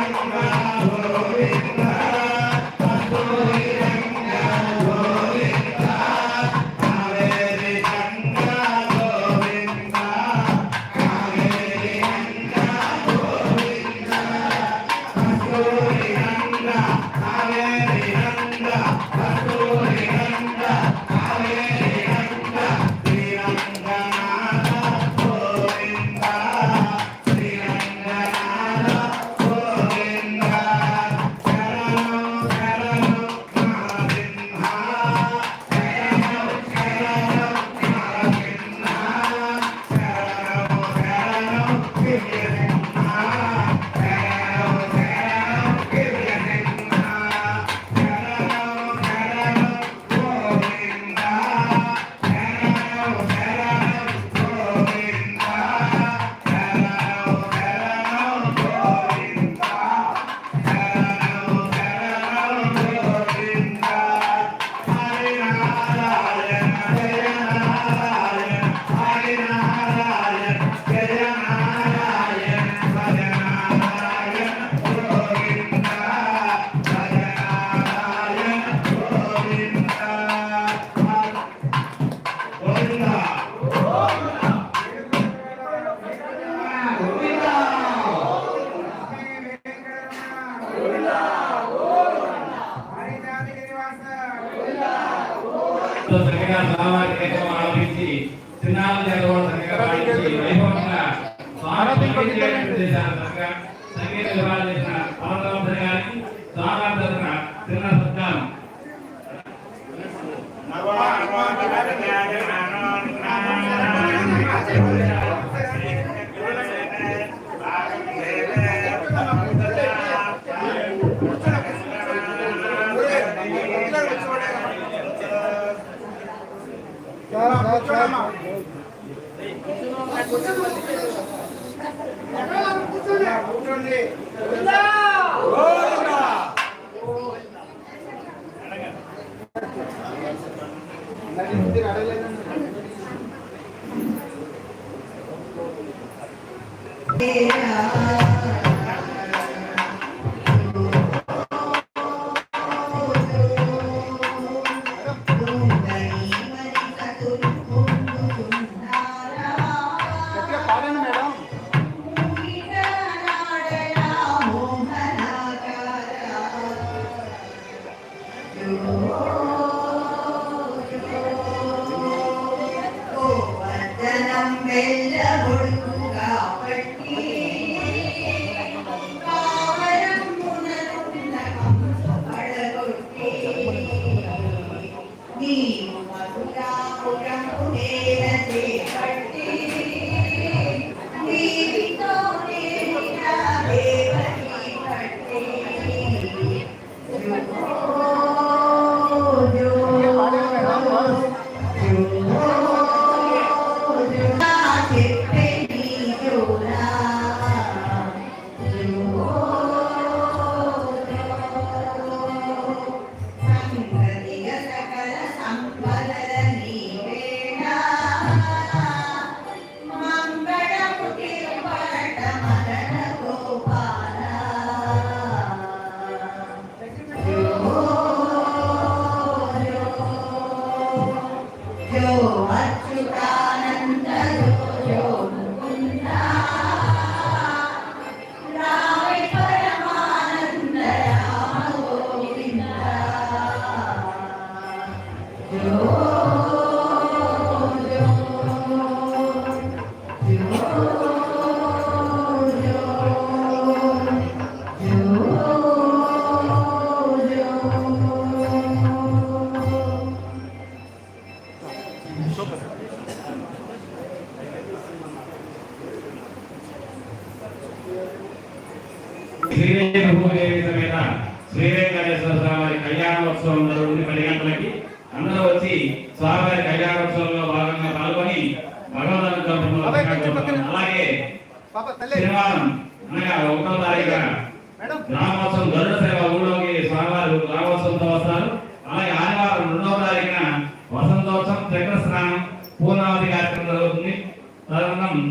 Dank. కూర్చోండి. Ừ. Yeah. నీ మధురా పురం చేత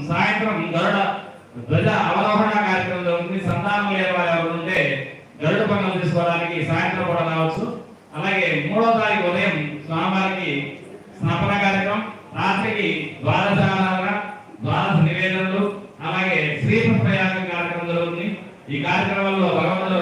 సాయంత్రం గరుడ ధ్వజ అవరోహణ కార్యక్రమంలో ఉంది సంతానం లేని వారు ఎవరు ఉంటే గరుడ పనులు తీసుకోవడానికి సాయంత్రం కూడా రావచ్చు. అలాగే మూడో తారీఖు ఉదయం స్వామివారికి స్థాపన కార్యక్రమం రాత్రికి ద్వాదశ ఆరాధన ద్వాదశ నివేదనలు అలాగే శ్రీ ప్రయాణం కార్యక్రమం జరుగుతుంది ఈ కార్యక్రమంలో భగవంతుడు